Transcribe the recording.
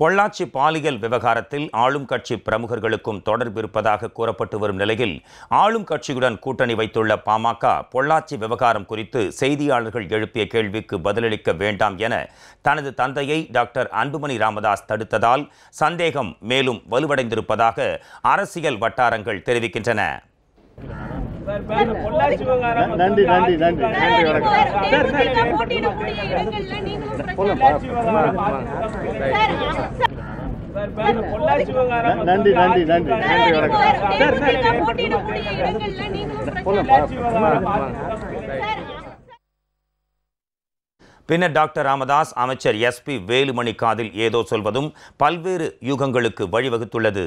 பொள்ளாச்சி பாலியல் விவகாரத்தில் ஆளும் கட்சி பிரமுகர்களுக்கும் தொடர்பு இருப்பதாக கூறப்பட்டு வரும் நிலையில் ஆளும் கட்சியுடன் கூட்டணி வைத்துள்ள பாமக பொள்ளாச்சி விவகாரம் குறித்து செய்தியாளர்கள் எழுப்பிய கேள்விக்கு பதிலளிக்க வேண்டாம் என தனது தந்தையை டாக்டர் அன்புமணி ராமதாஸ் தடுத்ததால் சந்தேகம் மேலும் வலுவடைந்திருப்பதாக அரசியல் வட்டாரங்கள் தெரிவிக்கின்றன. நன்றி நன்றி நன்றி நன்றி. வணக்கம். நன்றி நன்றி நன்றி நன்றி வணக்கம். பின்னர் டாக்டர் ராமதாஸ் அமைச்சர் எஸ்பி வேலுமணி காதில் ஏதோ சொல்வதும் பல்வேறு யூகங்களுக்கு வழிவகுத்துள்ளது.